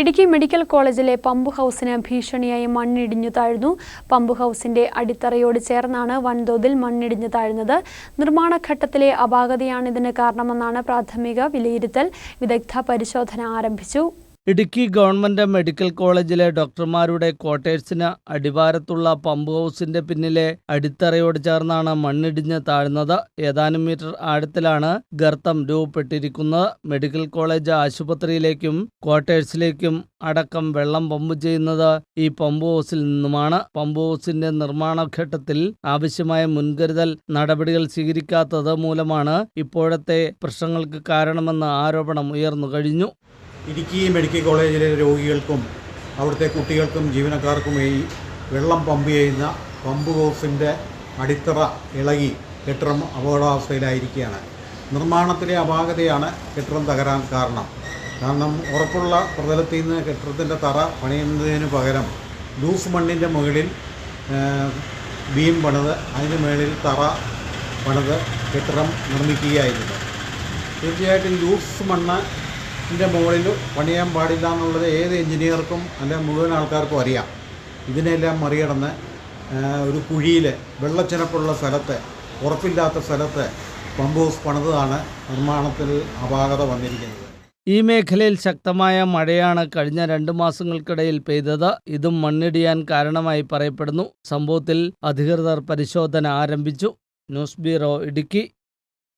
Idukki medical കോളേജിലെ pump ഹൗസിന് ഭീഷണിയായി മണ്ണിടിഞ്ഞു താഴ്ന്നു. പമ്പ് ഹൗസിന്റെ അടിത്തറയോട് ചേർന്നാണ് വൻതോതിൽ മണ്ണിടിഞ്ഞു താഴ്ന്നത്. നിർമ്മാണഘട്ടത്തിലെ അപാകതയാണിതിന് കാരണമെന്നാണ് പ്രാഥമിക വിലയിരുത്തൽ. വിദഗ്ധ പരിശോധന ആരംഭിച്ചു. ഇടുക്കി ഗവൺമെന്റ് മെഡിക്കൽ കോളേജിലെ ഡോക്ടർമാരുടെ ക്വാർട്ടേഴ്സിന് അടിവാരത്തുള്ള പമ്പ് ഹൗസിന്റെ പിന്നിലെ അടിത്തറയോട് ചേർന്നാണ് മണ്ണിടിഞ്ഞ് താഴ്ന്നത്. ഏതാനും മീറ്റർ ആഴത്തിലാണ് ഗർത്തം രൂപപ്പെട്ടിരിക്കുന്നത്. മെഡിക്കൽ കോളേജ് ആശുപത്രിയിലേക്കും ക്വാർട്ടേഴ്സിലേക്കും അടക്കം വെള്ളം പമ്പ് ചെയ്യുന്നത് ഈ പമ്പ് ഹൗസിൽ നിന്നുമാണ്. പമ്പ് ഹൗസിന്റെ നിർമ്മാണ ഘട്ടത്തിൽ ആവശ്യമായ മുൻകരുതൽ നടപടികൾ സ്വീകരിക്കാത്തത് മൂലമാണ് ഇപ്പോഴത്തെ പ്രശ്നങ്ങൾക്ക് കാരണമെന്ന് ആരോപണം ഉയർന്നു കഴിഞ്ഞു. ഇടുക്കി മെഡിക്കൽ കോളേജിലെ രോഗികൾക്കും അവിടുത്തെ കുട്ടികൾക്കും ജീവനക്കാർക്കും ഈ വെള്ളം പമ്പ് ചെയ്യുന്ന പമ്പ് ഹൗസിന്റെ അടിത്തറ ഇളകി കെട്ടിടം അപകടാവസ്ഥയിലായിരിക്കുകയാണ്. നിർമ്മാണത്തിലെ അപാകതയാണ് കെട്ടിടം തകരാൻ കാരണം. കാരണം ഉറപ്പുള്ള പ്രതലത്തിൽ നിന്ന് കെട്ടിടത്തിന്റെ തറ പണിയുന്നതിന് പകരം ലൂസ് മണ്ണിന്റെ മുകളിൽ ബീം പണിത് അതിന് മുകളിൽ തറ പണിത് കെട്ടിടം നിർമ്മിക്കുകയായിരുന്നു. തീർച്ചയായിട്ടും ലൂസ് മണ്ണിന്റെ മുകളിൽ പണിയാൻ പാടില്ല എന്നുള്ളത് ഏത് എഞ്ചിനീയർക്കും അല്ലെങ്കിൽ മുഴുവൻ ആൾക്കാർക്കും അറിയാം. ഇതിനെല്ലാം മറികടന്ന് ഒരു കുഴിയിൽ വെള്ളച്ചെനപ്പുള്ള സ്ഥലത്ത് ഉറപ്പില്ലാത്ത സ്ഥലത്ത് പമ്പ് ഹൗസ് പണിതാണ് നിർമ്മാണത്തിൽ അപാകത വന്നിരിക്കുന്നത്. ഈ മേഖലയിൽ ശക്തമായ മഴയാണ് കഴിഞ്ഞ രണ്ടു മാസങ്ങൾക്കിടയിൽ പെയ്തത്. ഇതും മണ്ണിടിയാൻ കാരണമായി പറയപ്പെടുന്നു. സംഭവത്തിൽ അധികൃതർ പരിശോധന ആരംഭിച്ചു. News bureau Idukki.